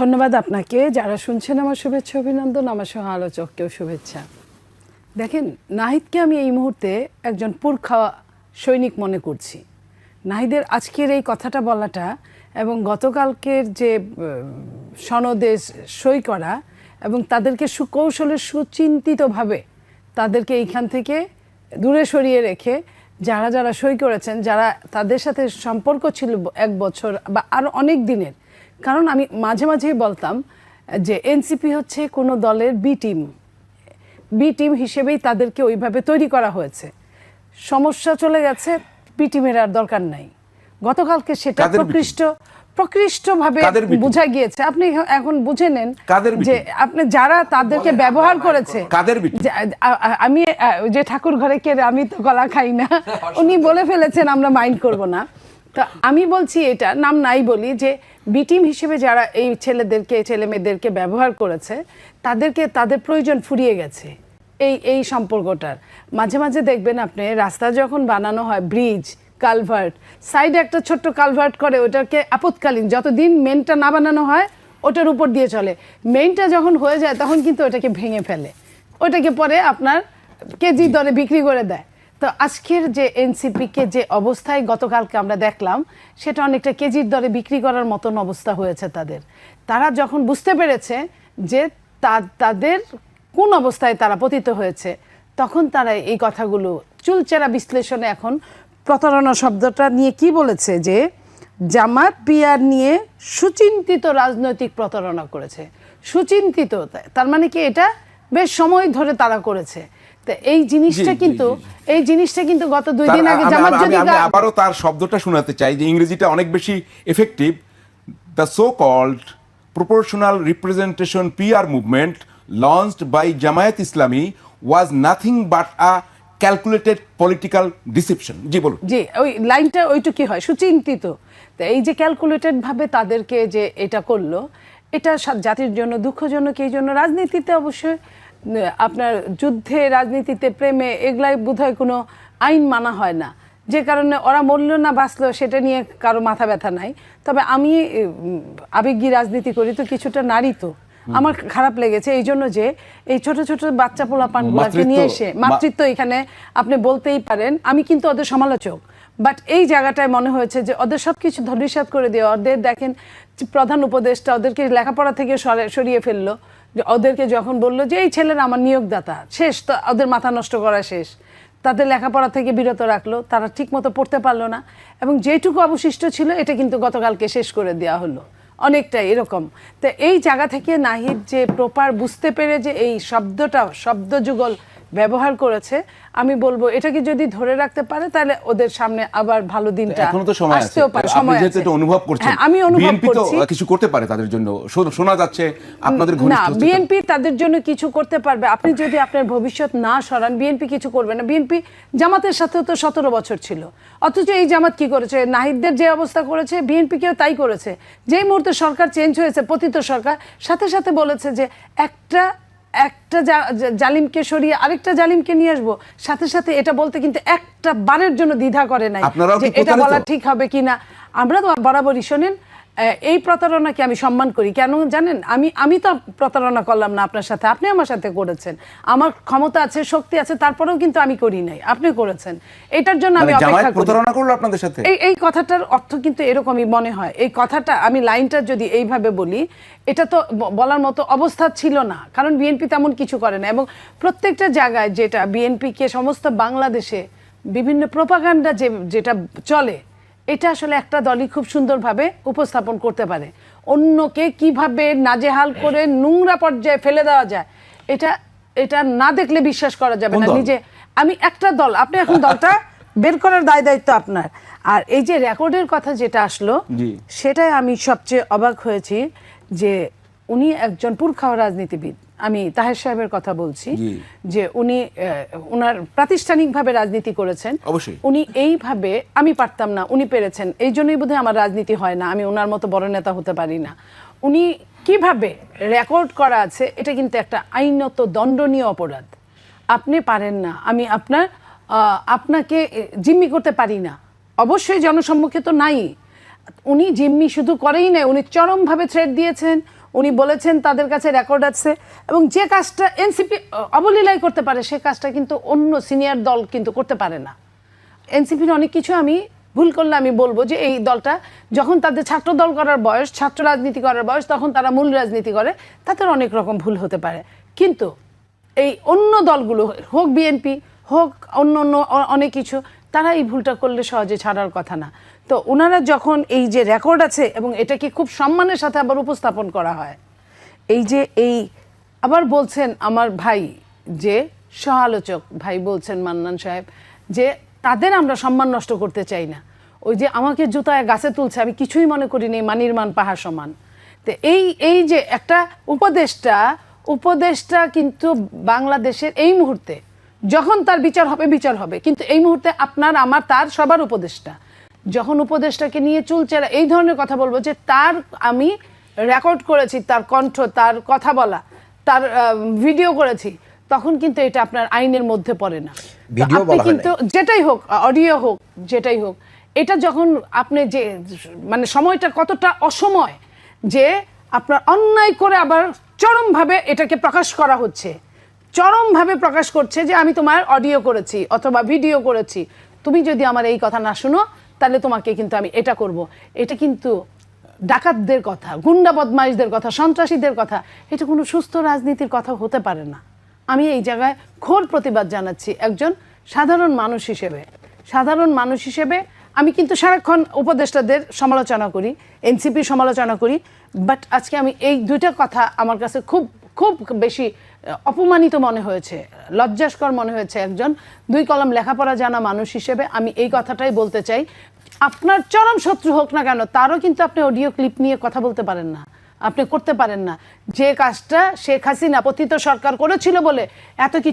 ধন্যবাদ আপনাকে। যারা শুনছেন আমার শুভেচ্ছা অভিনন্দন আমার সহ আলোচককেও শুভেচ্ছা। দেখেন নাহিদকে আমি এই মুহূর্তে একজন পুরখা সৈনিক মনে করছি। নাহিদের আজকের এই কথাটা বলাটা এবং গতকালকের যে উম, সনদে সই করা এবং তাদেরকে সুকৌশলে সুচিন্তিতভাবে তাদেরকে এইখান থেকে দূরে সরিয়ে রেখে যারা যারা সই করেছেন যারা তাদের সাথে সম্পর্ক ছিল এক বছর বা আরও অনেক দিনের কারণ আমি মাঝে মাঝেই বলতাম যে এনসিপি হচ্ছে কোনো দলের বি টিম। বি টিম হিসেবেই তাদেরকে ওইভাবে তৈরি করা হয়েছে। সমস্যা চলে গেছে বি টিমের আর দরকার নাই। গতকালকে সেটা? প্রকৃষ্ট প্রকৃষ্টভাবে বোঝা গিয়েছে। আপনি এখন বুঝে নেন যে আপনি যারা তাদেরকে ব্যবহার করেছে আমি যে ঠাকুর ঘরে কে আমি তো গলা খাই না। উনি বলে ফেলেছেন আমরা মাইন্ড করব না। তো আমি বলছি এটা, নাম নাই বলি, যে বি টিম হিসেবে যারা এই ছেলেদেরকে, ছেলে মেয়েদেরকে ব্যবহার করেছে, তাদেরকে, তাদের প্রয়োজন ফুরিয়ে গেছে এই এই সম্পর্কটার। মাঝে মাঝে দেখবেন আপনি, রাস্তা যখন বানানো হয় ব্রিজ কালভার্ট সাইডে একটা ছোট্ট কালভার্ট করে, ওটাকে আপৎকালীন, যতদিন মেনটা না বানানো হয়, ওটার উপর দিয়ে চলে। মেইনটা যখন হয়ে যায়, তখন কিন্তু ওটাকে ভেঙে ফেলে। ওটাকে পরে আপনার কেজি দরে বিক্রি করে দেয়। তো আজকের যে এনসিপিকে যে অবস্থায় গতকালকে আমরা দেখলাম, সেটা অনেকটা কেজির দরে বিক্রি করার মতন অবস্থা হয়েছে তাদের। তারা যখন বুঝতে পেরেছে যে তাদের কোন অবস্থায় তারা পতিত হয়েছে, তখন তারা এই কথাগুলো চুলচেরা বিশ্লেষণে এখন প্রতারণা শব্দটা নিয়ে কি বলেছে যে জামাত পিয়ার নিয়ে সুচিন্তিত রাজনৈতিক প্রতারণা করেছে। সুচিন্তিত, তার মানে কি এটা বেশ সময় ধরে তারা করেছে। এই জিনিসটা কিন্তু এই জিনিসটা কিন্তু গত দুই দিন আগে জামাত যদি আবারও তার শব্দটা শোনাতে চাই যে ইংরেজিটা অনেক বেশি effective the so called proportional representation PR movement launched by Jamaat Islami was nothing but a calculated political deception ji বলুন। জি ওই লাইনটা ওইটুকুই হয়? সুচিন্তিত। তো এই যে ক্যালকুলেটেড ভাবে তাদেরকে যে এটা করল এটা জাতির জন্য দুঃখজনক এই জন্য রাজনীতিতে অবশ্যই আপনার যুদ্ধে রাজনীতিতে প্রেমে এগুলাই বোধহয় কোনো আইন মানা হয় না। যে কারণে ওরা মরলো না বাঁচলো সেটা নিয়ে কারও মাথা ব্যথা নাই। তবে আমি আবেগী রাজনীতি করি তো কিছুটা নারী তো। আমার খারাপ লেগেছে এই জন্য যে এই ছোট ছোট বাচ্চা পোলা পানগুলাকে নিয়ে এসে মাতৃত্ব এখানে আপনি বলতেই পারেন আমি কিন্তু ওদের সমালোচক। বাট এই জায়গাটায় মনে হয়েছে যে ওদের সব কিছু ধরিসাত করে দিয়ে ওদের দেখেন প্রধান উপদেষ্টা ওদেরকে লেখাপড়া থেকে সরে- সরিয়ে ফেলল। ওদেরকে যখন বলল যে, এই ছেলেরা আমার নিয়োগদাতা, শেষ, তো ওদের মাথা নষ্ট করা শেষ। তাদের লেখাপড়া থেকে বিরত রাখল, তারা ঠিকমতো পড়তে পারল না এবং যেটুকু অবশিষ্ট ছিল, এটা কিন্তু গতকালকে শেষ করে দেওয়া হলো। অনেকটাই এরকম। তো এই জায়গা থেকে নাহিদ যে প্রপার বুঝতে পেরে যে এই শব্দটা শব্দ যুগল ব্যবহার করেছে আমি বলব এটাকে যদি ধরে রাখতে পারে তাহলে ওদের সামনে আবার ভালো দিনটা এখনও তো সময় আছে। আসতেও পারে। আপনি সময় যেহেতু আছে। এটা অনুভব করছেন হ্যাঁ, আমি অনুভব করছি। কিছু করতে পারে তাদের জন্য। শোনা যাচ্ছে আপনাদের না বিএনপি তাদের জন্য কিছু করতে পারবে। আপনি যদি আপনার ভবিষ্যৎ না সরান বিএনপি কিছু করবে না। বিএনপি জামাতের সাথেও তো সতেরো বছর ছিল। অথচ এই জামাত কি করেছে? নাহিদদের যে অবস্থা করেছে বিএনপি বিএনপিকেও তাই করেছে। যেই মুহূর্তে সরকার চেঞ্জ হয়েছে পতিত সরকার সাথে সাথে বলেছে যে একটা একটা জালিমকে সরিয়ে আরেকটা জালিমকে নিয়ে আসব। সাথে সাথে এটা বলতে কিন্তু একটা বারের জন্য দ্বিধা করে নাই যে এটা বলা ঠিক হবে কিনা। আমরা তো বরাবরই শোনেন এই প্রতারণাকে আমি সম্মান করি। কেন জানেন? আমি আমি তো প্রতারণা করলাম না আপনার সাথে। আপনি আমার সাথে করেছেন। আমার ক্ষমতা আছে শক্তি আছে তারপরেও কিন্তু আমি করি নাই। আপনি করেছেন। এটার জন্য আমি মানে অপেক্ষা করি। প্রতারণা করল আপনাদের সাথে? এই এই কথাটার অর্থ কিন্তু এরকমই মনে হয়। এই কথাটা আমি লাইনটা যদি এইভাবে বলি এটা তো বলার মতো অবস্থা ছিল না। কারণ বিএনপি তেমন কিছু করে না। এবং প্রত্যেকটা জায়গায় যেটা বিএনপিকে সমস্ত বাংলাদেশে বিভিন্ন প্রপাগান্ডা যে যেটা চলে এটা আসলে একটা দলই খুব সুন্দরভাবে উপস্থাপন করতে পারে। অন্যকে কীভাবে নাজেহাল করে নোংরা পর্যায়ে ফেলে দেওয়া যায় এটা এটা না দেখলে বিশ্বাস করা যাবে না। নিজে আমি একটা দল আপনি এখন দলটা বের করার দায় দায়িত্ব আপনার। আর এই যে রেকর্ডের কথা যেটা আসলো সেটাই আমি সবচেয়ে অবাক হয়েছি যে উনি একজন পুরখাওয়া রাজনীতিবিদ। আমি তাহের সাহেবের কথা বলছি যে উনি উনার প্রাতিষ্ঠানিকভাবে রাজনীতি করেছেন। অবশ্যই। উনি এইভাবে আমি পারতাম না উনি পেরেছেন। এই জন্যই বোধহয় আমার রাজনীতি হয় না আমি ওনার মতো বড় নেতা হতে পারি না। উনি কীভাবে রেকর্ড করা আছে এটা কিন্তু একটা আইনত দণ্ডনীয় অপরাধ। আপনি পারেন না আমি আপনার আপনাকে জিম্মি করতে পারি না। অবশ্যই জনসম্মুখে তো নাই। উনি জিম্মি শুধু করেই নাই উনি চরমভাবে থ্রেট দিয়েছেন। উনি বলেছেন তাদের কাছে রেকর্ড আছে এবং যে কাজটা এনসিপি অবলীলাই করতে পারে, সে কাজটা কিন্তু অন্য সিনিয়র দল কিন্তু করতে পারে না। এনসিপির অনেক কিছু আমি ভুল করলে আমি বলব যে এই দলটা যখন তাদের ছাত্র দল করার বয়স, ছাত্র রাজনীতি করার বয়স, তখন তারা মূল রাজনীতি করে, তাদের অনেক রকম ভুল হতে পারে। কিন্তু এই অন্য দলগুলো, হোক বিএনপি, হোক অন্য অন্য অনেক কিছু তারা এই ভুলটা করলে সহজে ছাড়ার কথা না। তো ওনারা যখন এই যে রেকর্ড আছে এবং এটাকে খুব সম্মানের সাথে আবার উপস্থাপন করা হয়, এই যে এই আবার বলছেন আমার ভাই যে সহালোচক ভাই বলছেন মান্নান সাহেব যে তাদের আমরা সম্মান নষ্ট করতে চাই না। ওই যে আমাকে জুতায় গাছে তুলছে, আমি কিছুই মনে করিনি, মানির মান, পাহাড় সমান। তো এই এই যে একটা উপদেশটা উপদেশটা কিন্তু বাংলাদেশের এই মুহূর্তে যখন তার বিচার হবে বিচার হবে। কিন্তু এই মুহূর্তে আপনার আমার তার সবার উপদেষ্টা। যখন উপদেষ্টাকে নিয়ে চুলচেরা এই ধরনের কথা বলব যে তার আমি রেকর্ড করেছি তার কণ্ঠ তার কথা বলা তার ভিডিও করেছি তখন কিন্তু এটা আপনার আইনের মধ্যে পড়ে না। আপনি কিন্তু যেটাই হোক অডিও হোক যেটাই হোক এটা যখন আপনি যে মানে সময়টা কতটা অসময় যে আপনার অন্যায় করে আবার চরমভাবে এটাকে প্রকাশ করা হচ্ছে চরমভাবে প্রকাশ করছে যে আমি তোমার অডিও করেছি অথবা ভিডিও করেছি। তুমি যদি আমার এই কথা না শুনো, তাহলে তোমাকে কিন্তু আমি এটা করব। এটা কিন্তু ডাকাতদের কথা, গুন্ডা বদমাইশদের কথা, সন্ত্রাসীদের কথা, এটা কোনো সুস্থ রাজনীতির কথা হতে পারে না। আমি এই জায়গায় ঘোর প্রতিবাদ জানাচ্ছি একজন সাধারণ মানুষ হিসেবে। সাধারণ মানুষ হিসেবে আমি কিন্তু সারাক্ষণ উপদেষ্টাদের সমালোচনা করি, এনসিপির সমালোচনা করি বাট আজকে আমি এই দুইটা কথা আমার কাছে খুব খুব বেশি অপমানিত মনে হয়েছে, লজ্জাস্কর মনে হয়েছে একজন। দুই কলম লেখাপড়া জানা মানুষ হিসেবে আমি এই কথাটাই বলতে চাই। আপনার চরম শত্রু হোক না কেন, তারও কিন্তু আপনি অডিও ক্লিপ নিয়ে কথা বলতে পারেন না, আপনি করতে পারেন না। যে কাজটা শেখ হাসিনা পতিত সরকার করেছিল বলে এত কিছু